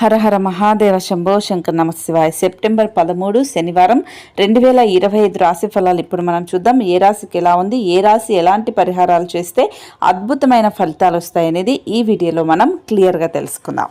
హర హర మహాదేవ శంభో శంకర్ నమశివాయ. సెప్టెంబర్ పదమూడు శనివారం రెండు వేల ఇరవై ఐదు రాశి ఫలాలు. ఇప్పుడు మనం చూద్దాం ఏ రాశికి ఎలా ఉంది ఏ రాశి ఎలాంటి పరిహారాలు చేస్తే అద్భుతమైన ఫలితాలు వస్తాయనేది ఈ వీడియోలో మనం క్లియర్గా తెలుసుకుందాం.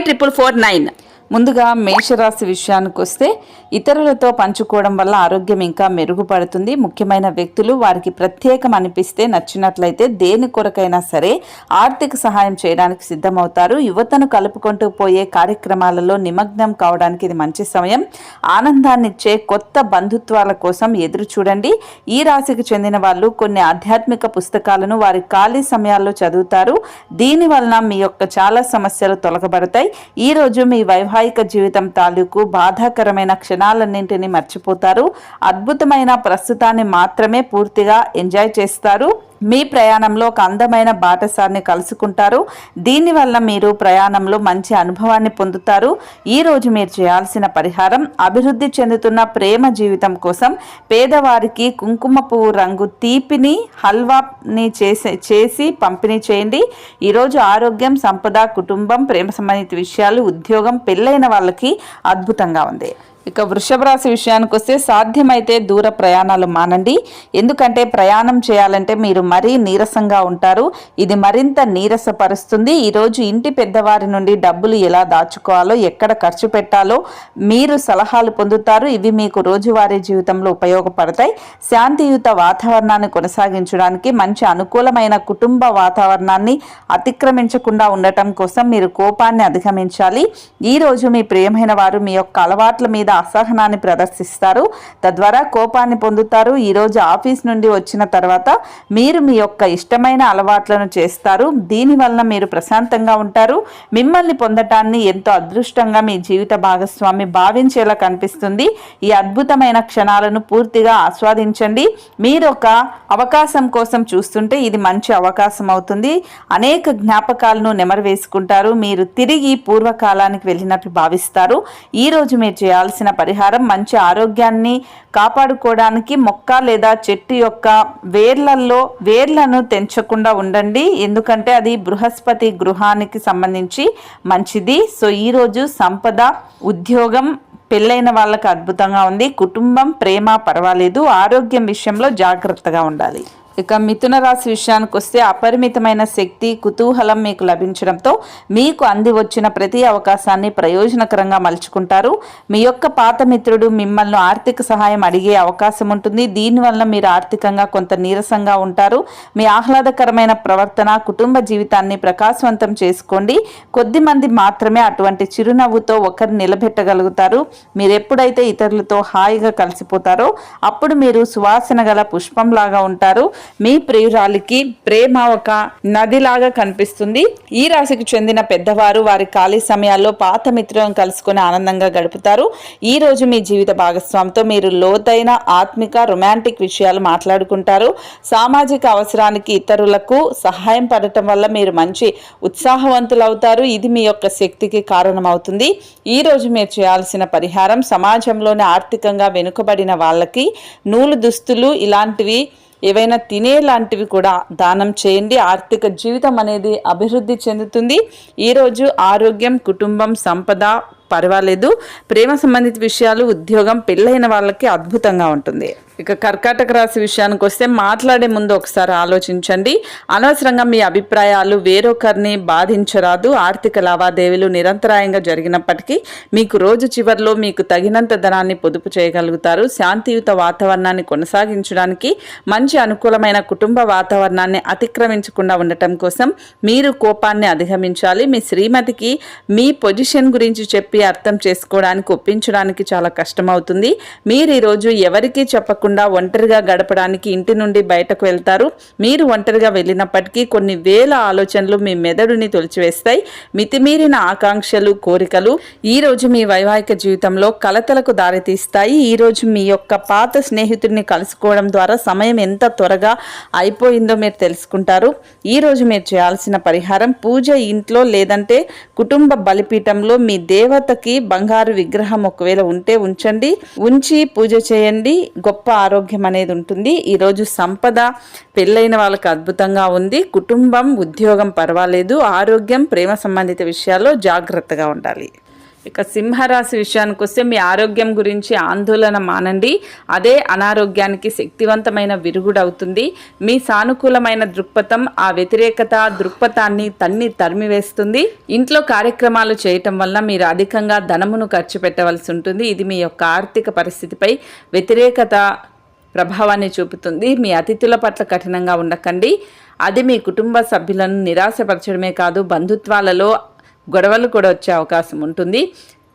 triple four nine ముందుగా మేషరాశి విషయానికి వస్తే ఇతరులతో పంచుకోవడం వల్ల ఆరోగ్యం ఇంకా మెరుగుపడుతుంది. ముఖ్యమైన వ్యక్తులు వారికి ప్రత్యేకం అనిపిస్తే నచ్చినట్లయితే దేని కొరకైనా సరే ఆర్థిక సహాయం చేయడానికి సిద్ధమవుతారు. యువతను కలుపుకుంటూ పోయే కార్యక్రమాలలో నిమగ్నం కావడానికి ఇది మంచి సమయం. ఆనందాన్నిచ్చే కొత్త బంధుత్వాల కోసం ఎదురు చూడండి. ఈ రాశికి చెందిన వాళ్ళు కొన్ని ఆధ్యాత్మిక పుస్తకాలను వారి ఖాళీ సమయాల్లో చదువుతారు. దీని వలన మీ యొక్క చాలా సమస్యలు తొలగబడతాయి. ఈ రోజు మీ వైవాహిక జీవితం తాలూకు బాధాకరమైన క్షణాలన్నింటినీ మర్చిపోతారు. అద్భుతమైన ప్రస్తుతాన్ని మాత్రమే పూర్తిగా ఎంజాయ్ చేస్తారు. మీ ప్రయాణంలో ఒక అందమైన బాటసారిని కలుసుకుంటారు. దీనివల్ల మీరు ప్రయాణంలో మంచి అనుభవాన్ని పొందుతారు. ఈ రోజు మీరు చేయాల్సిన పరిహారం అభివృద్ధి చెందుతున్న ప్రేమ జీవితం కోసం పేదవారికి కుంకుమ పువ్వు రంగు తీపిని హల్వాని చేసే చేసి పంపిణీ చేయండి. ఈరోజు ఆరోగ్యం సంపద కుటుంబం ప్రేమ సంబంధిత విషయాలు ఉద్యోగం పెళ్ళైన వాళ్ళకి అద్భుతంగా ఉంది. ఇక వృషభ రాశి విషయానికి వస్తే సాధ్యమైతే దూర ప్రయాణాలు మానండి. ఎందుకంటే ప్రయాణం చేయాలంటే మీరు మరీ నీరసంగా ఉంటారు. ఇది మరింత నీరసపరుస్తుంది. ఈరోజు ఇంటి పెద్దవారి నుండి డబ్బులు ఎలా దాచుకోవాలో ఎక్కడ ఖర్చు పెట్టాలో మీరు సలహాలు పొందుతారు. ఇవి మీకు రోజువారీ జీవితంలో ఉపయోగపడతాయి. శాంతియుత వాతావరణాన్ని కొనసాగించడానికి మంచి అనుకూలమైన కుటుంబ వాతావరణాన్ని అతిక్రమించకుండా ఉండటం కోసం మీరు కోపాన్ని అధిగమించాలి. ఈ రోజు మీ ప్రియమైన వారు మీ యొక్క అలవాట్ల మీద అసహనాన్ని ప్రదర్శిస్తారు. తద్వారా కోపాన్ని పొందుతారు. ఈరోజు ఆఫీస్ నుండి వచ్చిన తర్వాత మీరు మీ యొక్క ఇష్టమైన అలవాట్లను చేస్తారు. దీనివల్ల మీరు ప్రశాంతంగా ఉంటారు. మిమ్మల్ని పొందటాన్ని ఎంతో అదృష్టంగా మీ జీవిత భాగస్వామి భావించేలా కనిపిస్తుంది. ఈ అద్భుతమైన క్షణాలను పూర్తిగా ఆస్వాదించండి. మీరు ఒక అవకాశం కోసం చూస్తుంటే ఇది మంచి అవకాశం అవుతుంది. అనేక జ్ఞాపకాలను నెమరు వేసుకుంటారు. మీరు తిరిగి పూర్వకాలానికి వెళ్ళినట్లు భావిస్తారు. ఈ రోజు మీరు చేయాల్సిన పరిహారం మంచి ఆరోగ్యాన్ని కాపాడుకోవడానికి మొక్క లేదా చెట్టు యొక్క వేర్లలో వేర్లను తెంచకుండా ఉండండి. ఎందుకంటే అది బృహస్పతి గృహానికి సంబంధించి మంచిది. సో ఈరోజు సంపద ఉద్యోగం పెళ్ళైన వాళ్ళకి అద్భుతంగా ఉంది. కుటుంబం ప్రేమ పర్వాలేదు. ఆరోగ్యం విషయంలో జాగ్రత్తగా ఉండాలి. ఇక మిథున రాశి విషయానికి వస్తే అపరిమితమైన శక్తి కుతూహలం మీకు లభించడంతో మీకు అంది వచ్చిన ప్రతి అవకాశాన్ని ప్రయోజనకరంగా మలుచుకుంటారు. మీ యొక్క పాత మిత్రుడు మిమ్మల్ని ఆర్థిక సహాయం అడిగే అవకాశం ఉంటుంది. దీనివల్ల మీరు ఆర్థికంగా కొంత నీరసంగా ఉంటారు. మీ ఆహ్లాదకరమైన ప్రవర్తన కుటుంబ జీవితాన్ని ప్రకాశవంతం చేసుకోండి. కొద్దిమంది మాత్రమే అటువంటి చిరునవ్వుతో ఒకరు నిలబెట్టగలుగుతారు. మీరు ఎప్పుడైతే ఇతరులతో హాయిగా కలిసిపోతారో అప్పుడు మీరు సువాసన గల పుష్పంలాగా ఉంటారు. మీ ప్రియురాలికి ప్రేమ ఒక నదిలాగా కనిపిస్తుంది. ఈ రాశికి చెందిన పెద్దవారు వారి ఖాళీ సమయాల్లో పాత మిత్రులను కలుసుకుని ఆనందంగా గడుపుతారు. ఈ రోజు మీ జీవిత భాగస్వామితో మీరు లోతైన ఆత్మిక రొమాంటిక్ విషయాలు మాట్లాడుకుంటారు. సామాజిక అవసరానికి ఇతరులకు సహాయం పడటం వల్ల మీరు మంచి ఉత్సాహవంతులు అవుతారు ఇది మీ యొక్క శక్తికి కారణమవుతుంది. ఈ రోజు మీరు చేయాల్సిన పరిహారం సమాజంలోని ఆర్థికంగా వెనుకబడిన వాళ్ళకి నూలు దుస్తులు ఇలాంటివి ఏవైనా తినే లాంటివి కూడా దానం చేయండి. ఆర్థిక జీవితం అనేది అభివృద్ధి చెందుతుంది. ఈరోజు ఆరోగ్యం కుటుంబం సంపద పర్వాలేదు. ప్రేమ సంబంధిత విషయాలు ఉద్యోగం పెళ్ళైన వాళ్ళకి అద్భుతంగా ఉంటుంది. ఇక కర్కాటక రాశి విషయానికి వస్తే మాట్లాడే ముందు ఒకసారి ఆలోచించండి. అనవసరంగా మీ అభిప్రాయాలు వేరొకరిని బాధించరాదు. ఆర్థిక లావాదేవీలు నిరంతరాయంగా జరిగినప్పటికీ మీకు రోజు చివరిలో మీకు తగినంత ధనాన్ని పొదుపు చేయగలుగుతారు. శాంతియుత వాతావరణాన్ని కొనసాగించడానికి మంచి అనుకూలమైన కుటుంబ వాతావరణాన్ని అతిక్రమించకుండా ఉండటం కోసం మీరు కోపాన్ని అధిగమించాలి. మీ శ్రీమతికి మీ పొజిషన్ గురించి చెప్పి అర్థం చేసుకోవడానికి ఒప్పించడానికి చాలా కష్టమవుతుంది. మీరు ఈరోజు ఎవరికీ చెప్పకుండా లేకుండా ఒంటరిగా గడపడానికి ఇంటి నుండి బయటకు వెళ్తారు. మీరు ఒంటరిగా వెళ్ళినప్పటికీ కొన్ని వేల ఆలోచనలు మీ మెదడుని తొలిచివేస్తాయి. మితిమీరిన ఆకాంక్షలు కోరికలు ఈ రోజు మీ వైవాహిక జీవితంలో కలతలకు దారితీస్తాయి. ఈ రోజు మీ యొక్క పాత స్నేహితుడిని కలుసుకోవడం ద్వారా సమయం ఎంత త్వరగా అయిపోయిందో మీరు తెలుసుకుంటారు. ఈ రోజు మీరు చేయాల్సిన పరిహారం పూజ ఇంట్లో లేదంటే కుటుంబ బలిపీఠంలో మీ దేవతకి బంగారు విగ్రహం ఒకవేళ ఉంటే ఉంచండి. ఉంచి పూజ చేయండి. గొప్ప ఆరోగ్యం అనేది ఉంటుంది. ఈరోజు సంపద పెళ్ళైన వాళ్ళకి అద్భుతంగా ఉంది. కుటుంబం ఉద్యోగం పర్వాలేదు. ఆరోగ్యం ప్రేమ సంబంధిత విషయాల్లో జాగ్రత్తగా ఉండాలి. ఇక సింహరాశి విషయానికి వస్తే మీ ఆరోగ్యం గురించి ఆందోళన మానండి. అదే అనారోగ్యానికి శక్తివంతమైన విరుగుడవుతుంది. మీ సానుకూలమైన దృక్పథం ఆ వ్యతిరేకత దృక్పథాన్ని తన్ని తరిమివేస్తుంది. ఇంట్లో కార్యక్రమాలు చేయటం వల్ల మీరు అధికంగా ధనమును ఖర్చు పెట్టవలసి ఉంటుంది. ఇది మీ యొక్క ఆర్థిక పరిస్థితిపై వ్యతిరేకత ప్రభావాన్ని చూపుతుంది. మీ అతిథుల పట్ల కఠినంగా ఉండకండి. అది మీ కుటుంబ సభ్యులను నిరాశపరచడమే కాదు బంధుత్వాలలో గొడవలు కూడా వచ్చే అవకాశం ఉంటుంది.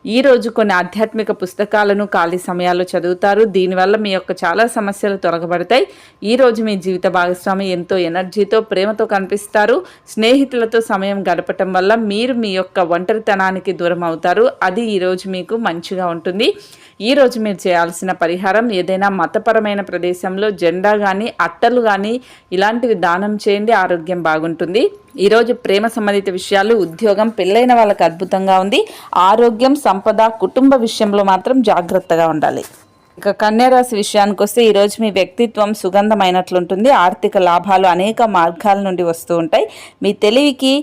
ఈ రోజు కొన్ని ఆధ్యాత్మిక పుస్తకాలను ఖాళీ సమయాల్లో చదువుతారు. దీనివల్ల మీ యొక్క చాలా సమస్యలు తొలగబడతాయి. ఈ రోజు మీ జీవిత భాగస్వామి ఎంతో ఎనర్జీతో ప్రేమతో కనిపిస్తారు. స్నేహితులతో సమయం గడపటం వల్ల మీరు మీ యొక్క ఒంటరితనానికి దూరం అవుతారు. అది ఈరోజు మీకు మంచిగా ఉంటుంది. ఈ రోజు మీరు చేయాల్సిన పరిహారం ఏదైనా మతపరమైన ప్రదేశంలో జెండా కానీ అట్టలు కానీ ఇలాంటివి దానం చేయండి. ఆరోగ్యం బాగుంటుంది. ఈరోజు ప్రేమ సంబంధిత విషయాలు ఉద్యోగం పెళ్ళైన వాళ్ళకి అద్భుతంగా ఉంది. ఆరోగ్యం సంపద కుటుంబ విషయంలో మాత్రం జాగ్రత్తగా ఉండాలి. ఇక కన్యారాశి విషయానికి వస్తే ఈరోజు మీ వ్యక్తిత్వం సుగంధమైనట్లుంటుంది. ఆర్థిక లాభాలు అనేక మార్గాల నుండి వస్తూ ఉంటాయి. మీ తెలివికి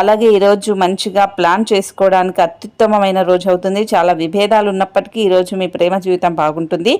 అలాగే ఈరోజు మంచిగా ప్లాన్ చేసుకోవడానికి అత్యుత్తమమైన రోజు అవుతుంది. చాలా విభేదాలు ఉన్నప్పటికీ ఈరోజు మీ ప్రేమ జీవితం బాగుంటుంది.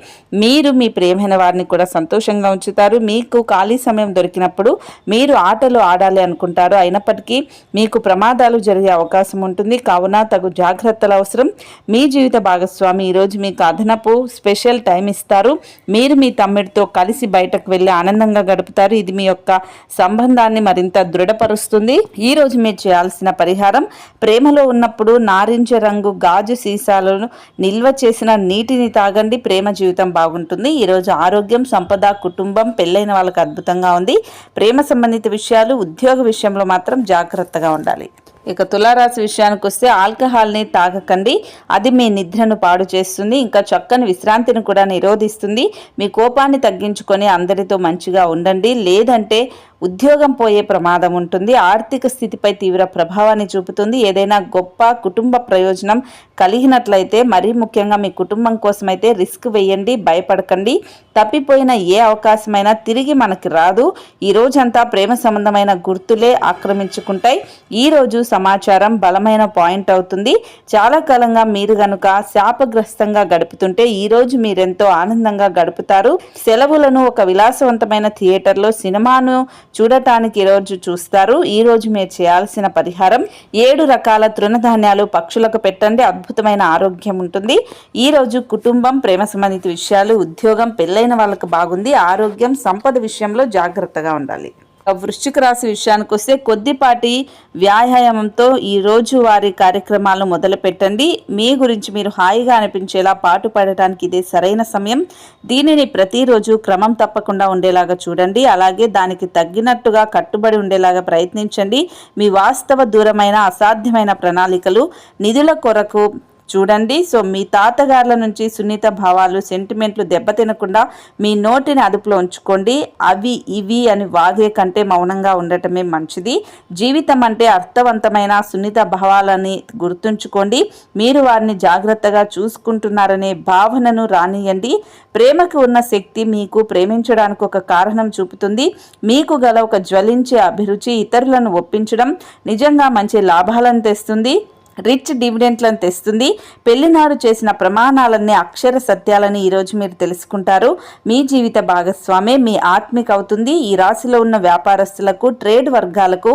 మీరు మీ ప్రేమైన వారిని కూడా సంతోషంగా ఉంచుతారు. మీకు ఖాళీ సమయం దొరికినప్పుడు మీరు ఆటలు ఆడాలి అనుకుంటారు. అయినప్పటికీ మీకు ప్రమాదాలు జరిగే అవకాశం ఉంటుంది. కావున తగు జాగ్రత్తలు అవసరం. మీ జీవిత భాగస్వామి ఈరోజు మీకు అదనపు స్పెషల్ టైం ఇస్తారు. మీరు మీ తమ్ముడితో కలిసి బయటకు వెళ్ళి ఆనందంగా గడుపుతారు. ఇది మీ యొక్క సంబంధాన్ని మరింత దృఢపరుస్తుంది. ఈ రోజు మీరు చేయాల్సిన పరిహారం. ప్రేమలో ఉన్నప్పుడు నారింజ రంగు గాజు సీసాలను నిల్వ చేసిన నీటిని తాగండి. ప్రేమ జీవితం బాగుంటుంది. ఈరోజు ఆరోగ్యం సంపద కుటుంబం పెళ్ళైన వాళ్ళకి అద్భుతంగా ఉంది. ప్రేమ సంబంధిత విషయాలు ఉద్యోగ విషయంలో మాత్రం జాగ్రత్తగా ఉండాలి. ఇక తులారాశి విషయానికి వస్తే ఆల్కహాల్ని తాగకండి. అది మీ నిద్రను పాడు చేస్తుంది. ఇంకా చక్కని విశ్రాంతిని కూడా నిరోధిస్తుంది. మీ కోపాన్ని తగ్గించుకొని అందరితో మంచిగా ఉండండి. లేదంటే ఉద్యోగం పోయే ప్రమాదం ఉంటుంది. ఆర్థిక స్థితిపై తీవ్ర ప్రభావాన్ని చూపుతుంది. ఏదైనా గొప్ప కుటుంబ ప్రయోజనం కలిగినట్లయితే మరీ ముఖ్యంగా మీ కుటుంబం కోసమైతే రిస్క్ వేయండి భయపడకండి. తప్పిపోయిన ఏ అవకాశమైనా తిరిగి మనకి రాదు. ఈ రోజంతా ప్రేమ సంబంధమైన గుర్తులే ఆక్రమించుకుంటాయి. ఈ రోజు సమాచారం బలమైన పాయింట్ అవుతుంది. చాలా కాలంగా మీరు గనుక శాపగ్రస్తంగా గడుపుతుంటే ఈ రోజు మీరెంతో ఆనందంగా గడుపుతారు. సెలవులను ఒక విలాసవంతమైన థియేటర్లో సినిమాను చూడటానికి ఈరోజు చూస్తారు. ఈ రోజు మీరు చేయాల్సిన పరిహారం ఏడు రకాల తృణధాన్యాలు పక్షులకు పెట్టండి. అద్భుతమైన ఆరోగ్యం ఉంటుంది. ఈ రోజు కుటుంబం ప్రేమ సంబంధిత విషయాలు ఉద్యోగం పెళ్ళైన వాళ్ళకు బాగుంది. ఆరోగ్యం సంపద విషయంలో జాగ్రత్తగా ఉండాలి. వృశ్చిక రాశి విషయానికి వస్తే కొద్దిపాటి వ్యాయామంతో ఈ రోజు వారి కార్యక్రమాలను మొదలు పెట్టండి మీ గురించి మీరు హాయిగా అనిపించేలా పాటు పడటానికి ఇదే సరైన సమయం. దీనిని ప్రతిరోజు క్రమం తప్పకుండా ఉండేలాగా చూడండి. అలాగే దానికి తగ్గినట్టుగా కట్టుబడి ఉండేలాగా ప్రయత్నించండి. మీ వాస్తవ దూరమైన అసాధ్యమైన ప్రణాళికలు నిధుల కొరకు చూడండి. సో మీ తాతగారుల నుంచి సున్నిత భావాలు సెంటిమెంట్లు దెబ్బతినకుండా మీ నోటిని అదుపులో ఉంచుకోండి. అవి ఇవి అని వాగే కంటే మౌనంగా ఉండటమే మంచిది. జీవితం అంటే అర్థవంతమైన సున్నిత భావాలని గుర్తుంచుకోండి. మీరు వారిని జాగ్రత్తగా చూసుకుంటున్నారనే భావనను రానియండి. ప్రేమకు ఉన్న శక్తి మీకు ప్రేమించడానికి ఒక కారణం చూపుతుంది. మీకు గల ఒక జ్వలించే అభిరుచి ఇతరులను ఒప్పించడం నిజంగా మంచి లాభాలను తెస్తుంది. రిచ్ డివిడెంట్లను తెస్తుంది. పెళ్ళినాడు చేసిన ప్రమాణాలన్నీ అక్షర సత్యాలని ఈరోజు మీరు తెలుసుకుంటారు. మీ జీవిత భాగస్వామే మీ ఆత్మిక అవుతుంది. ఈ రాశిలో ఉన్న వ్యాపారస్తులకు ట్రేడ్ వర్గాలకు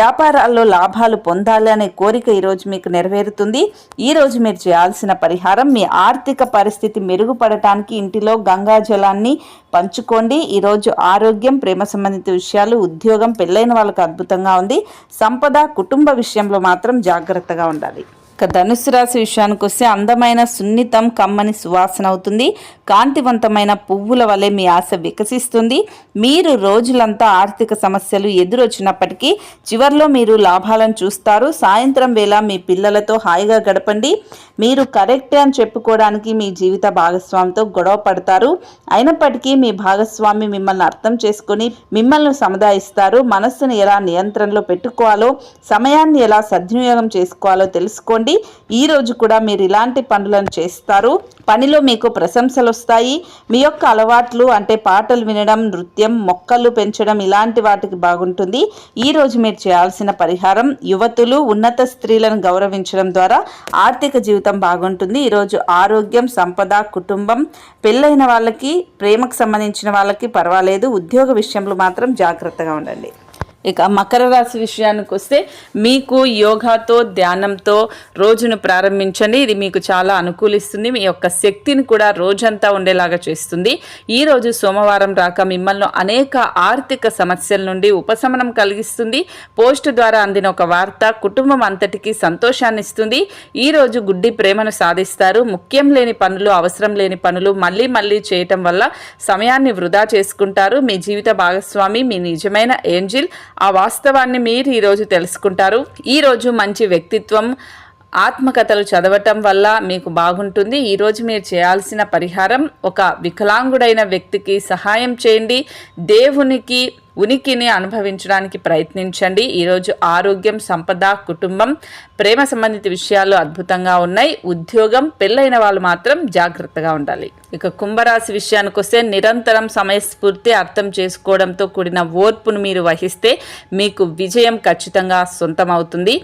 వ్యాపారాల్లో లాభాలు పొందాలి అనే కోరిక ఈరోజు మీకు నెరవేరుతుంది. ఈరోజు మీరు చేయాల్సిన పరిహారం మీ ఆర్థిక పరిస్థితి మెరుగుపడటానికి ఇంటిలో గంగా జలాన్ని పంచుకోండి. ఈరోజు ఆరోగ్యం ప్రేమ సంబంధిత విషయాలు ఉద్యోగం పెళ్ళైన వాళ్ళకు అద్భుతంగా ఉంది. సంపద కుటుంబ విషయంలో మాత్రం జాగ్రత్తగా ఉండాలి. David. ఇక ధనుసు రాశి విషయానికి వస్తే అందమైన సున్నితం కమ్మని సువాసన అవుతుంది. కాంతివంతమైన పువ్వుల వలె మీ ఆశ వికసిస్తుంది. మీరు రోజులంతా ఆర్థిక సమస్యలు ఎదురొచ్చినప్పటికీ చివర్లో మీరు లాభాలను చూస్తారు. సాయంత్రం వేళ మీ పిల్లలతో హాయిగా గడపండి. మీరు కరెక్టే అని చెప్పుకోవడానికి మీ జీవిత భాగస్వామితో గొడవ పడతారు. అయినప్పటికీ మీ భాగస్వామి మిమ్మల్ని అర్థం చేసుకొని మిమ్మల్ని సముదాయిస్తారు. మనస్సును ఎలా నియంత్రణలో పెట్టుకోవాలో సమయాన్ని ఎలా సద్వినియోగం చేసుకోవాలో తెలుసుకోండి. ఈ రోజు కూడా మీరు ఇలాంటి పనులను చేస్తారు. పనిలో మీకు ప్రశంసలు వస్తాయి. మీ యొక్క అలవాట్లు అంటే పాటలు వినడం నృత్యం మొక్కలు పెంచడం ఇలాంటి వాటికి బాగుంటుంది. ఈ రోజు మీరు చేయాల్సిన పరిహారం యువతులు ఉన్నత స్త్రీలను గౌరవించడం ద్వారా ఆర్థిక జీవితం బాగుంటుంది. ఈరోజు ఆరోగ్యం సంపద కుటుంబం పెళ్ళైన వాళ్ళకి ప్రేమకు సంబంధించిన వాళ్ళకి పర్వాలేదు. ఉద్యోగ విషయంలో మాత్రం జాగ్రత్తగా ఉండండి. ఇక మకర రాశి విషయానికి వస్తే మీకు యోగాతో ధ్యానంతో రోజును ప్రారంభించండి. ఇది మీకు చాలా అనుకూలిస్తుంది. మీ యొక్క శక్తిని కూడా రోజంతా ఉండేలాగా చేస్తుంది. ఈ రోజు సోమవారం రాక మిమ్మల్ని అనేక ఆర్థిక సమస్యల నుండి ఉపశమనం కలిగిస్తుంది. పోస్ట్ ద్వారా అందిన ఒక వార్త కుటుంబం అంతటికి సంతోషాన్ని ఇస్తుంది. ఈ రోజు గుడ్డి ప్రేమను సాధిస్తారు. ముఖ్యం లేని పనులు అవసరం లేని పనులు మళ్ళీ మళ్ళీ చేయటం వల్ల సమయాన్ని వృధా చేసుకుంటారు. మీ జీవిత భాగస్వామి మీ నిజమైన ఏంజిల్ ఆ వాస్తవాన్ని మీరు ఈరోజు తెలుసుకుంటారు. ఈరోజు మంచి వ్యక్తిత్వం ఆత్మకథలు చదవటం వల్ల మీకు బాగుంటుంది. ఈరోజు మీరు చేయాల్సిన పరిహారం ఒక వికలాంగుడైన వ్యక్తికి సహాయం చేయండి. దేవునికి ఉనికిని అనుభవించడానికి ప్రయత్నించండి. ఈరోజు ఆరోగ్యం సంపద కుటుంబం ప్రేమ సంబంధిత విషయాలు అద్భుతంగా ఉన్నాయి. ఉద్యోగం పెళ్ళైన వాళ్ళు మాత్రం జాగ్రత్తగా ఉండాలి. ఇక కుంభరాశి విషయానికి వస్తే నిరంతరం సమయస్ఫూర్తి అర్థం చేసుకోవడంతో కూడిన ఓర్పును మీరు వహిస్తే మీకు విజయం ఖచ్చితంగా సొంతమవుతుంది.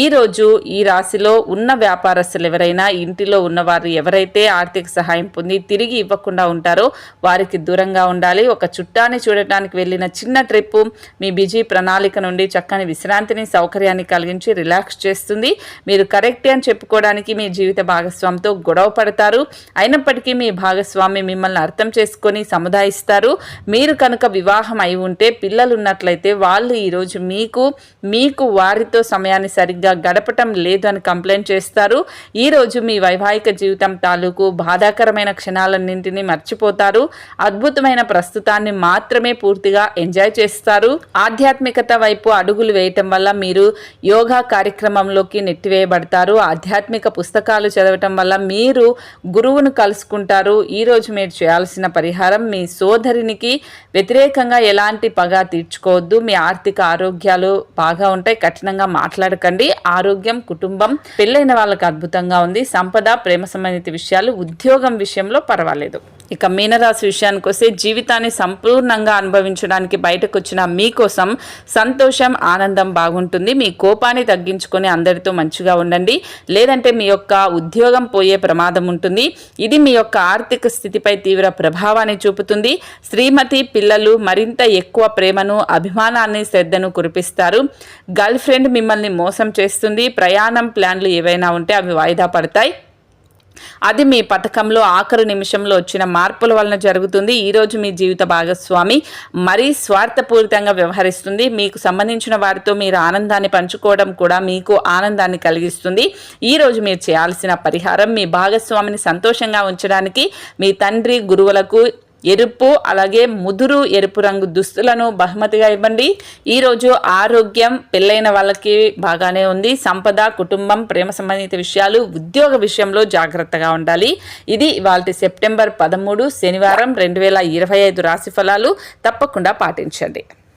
ఈరోజు ఈ రాశిలో ఉన్న వ్యాపారస్తులు ఎవరైనా ఇంటిలో ఉన్నవారు ఎవరైతే ఆర్థిక సహాయం పొంది తిరిగి ఇవ్వకుండా ఉంటారో వారికి దూరంగా ఉండాలి. ఒక చుట్టాన్ని చూడటానికి వెళ్ళిన చిన్న ట్రిప్ మీ బిజీ ప్రణాళిక నుండి చక్కని విశ్రాంతిని సౌకర్యాన్ని కలిగించి రిలాక్స్ చేస్తుంది. మీరు కరెక్టే అని చెప్పుకోవడానికి మీ జీవిత భాగస్వామితో గొడవ పడతారు. అయినప్పటికీ మీ భాగస్వామి మిమ్మల్ని అర్థం చేసుకొని సముదాయిస్తారు. మీరు కనుక వివాహం అయి ఉంటే పిల్లలు ఉన్నట్లయితే వాళ్ళు ఈరోజు మీకు మీకు వారితో సమయాన్ని సరిగ్గా గడపటం లేదు అని కంప్లైంట్ చేస్తారు. ఈరోజు మీ వైవాహిక జీవితం తాలూకు బాధాకరమైన క్షణాలన్నింటినీ మర్చిపోతారు. అద్భుతమైన ప్రస్తుతాన్ని మాత్రమే పూర్తిగా ఎంజాయ్ ఎంజాయ్ చేస్తారు. ఆధ్యాత్మికత వైపు అడుగులు వేయటం వల్ల మీరు యోగా కార్యక్రమంలోకి నెట్టివేయబడతారు. ఆధ్యాత్మిక పుస్తకాలు చదవటం వల్ల మీరు గురువును కలుసుకుంటారు. ఈరోజు మీరు చేయాల్సిన పరిహారం మీ సోదరినికి వ్యతిరేకంగా ఎలాంటి పగ తీర్చుకోవద్దు. మీ ఆర్థిక ఆరోగ్యాలు బాగా ఉంటాయి. కఠినంగా మాట్లాడకండి. ఆరోగ్యం కుటుంబం పెళ్ళైన వాళ్ళకి అద్భుతంగా ఉంది. సంపద ప్రేమ సంబంధిత విషయాలు ఉద్యోగం విషయంలో పర్వాలేదు. ఇక మీనరాశి విషయానికి వస్తే జీవితాన్ని సంపూర్ణంగా అనుభవించడానికి బయటకు వచ్చిన మీకోసం సంతోషం ఆనందం బాగుంటుంది. మీ కోపాన్ని తగ్గించుకొని అందరితో మంచిగా ఉండండి. లేదంటే మీ యొక్క ఉద్యోగం పోయే ప్రమాదం ఉంటుంది. ఇది మీ యొక్క ఆర్థిక స్థితిపై తీవ్ర ప్రభావాన్ని చూపుతుంది. శ్రీమతి పిల్లలు మరింత ఎక్కువ ప్రేమను అభిమానాన్ని శ్రద్ధను కురిపిస్తారు. గర్ల్ ఫ్రెండ్ మిమ్మల్ని మోసం చేస్తుంది. ప్రయాణం ప్లాన్లు ఏవైనా ఉంటే అవి వాయిదా పడతాయి. అది మీ పథకంలో ఆఖరు నిమిషంలో వచ్చిన మార్పుల వలన జరుగుతుంది. ఈరోజు మీ జీవిత భాగస్వామి మరీ స్వార్థపూరితంగా వ్యవహరిస్తుంది. మీకు సంబంధించిన వారితో మీరు ఆనందాన్ని పంచుకోవడం కూడా మీకు ఆనందాన్ని కలిగిస్తుంది. ఈరోజు మీరు చేయాల్సిన పరిహారం మీ భాగస్వామిని సంతోషంగా ఉంచడానికి మీ తండ్రి గురువులకు ఎరుపు అలాగే ముదురు ఎరుపు రంగు దుస్తులను బహుమతిగా ఇవ్వండి. ఈరోజు ఆరోగ్యం పెళ్ళైన వాళ్ళకి బాగానే ఉంది. సంపద కుటుంబం ప్రేమ సంబంధిత విషయాలు ఉద్యోగ విషయంలో జాగ్రత్తగా ఉండాలి. ఇది ఇవాళ సెప్టెంబర్ పదమూడు శనివారం రెండు వేల ఇరవై ఐదు రాశి ఫలాలు. తప్పకుండా పాటించండి.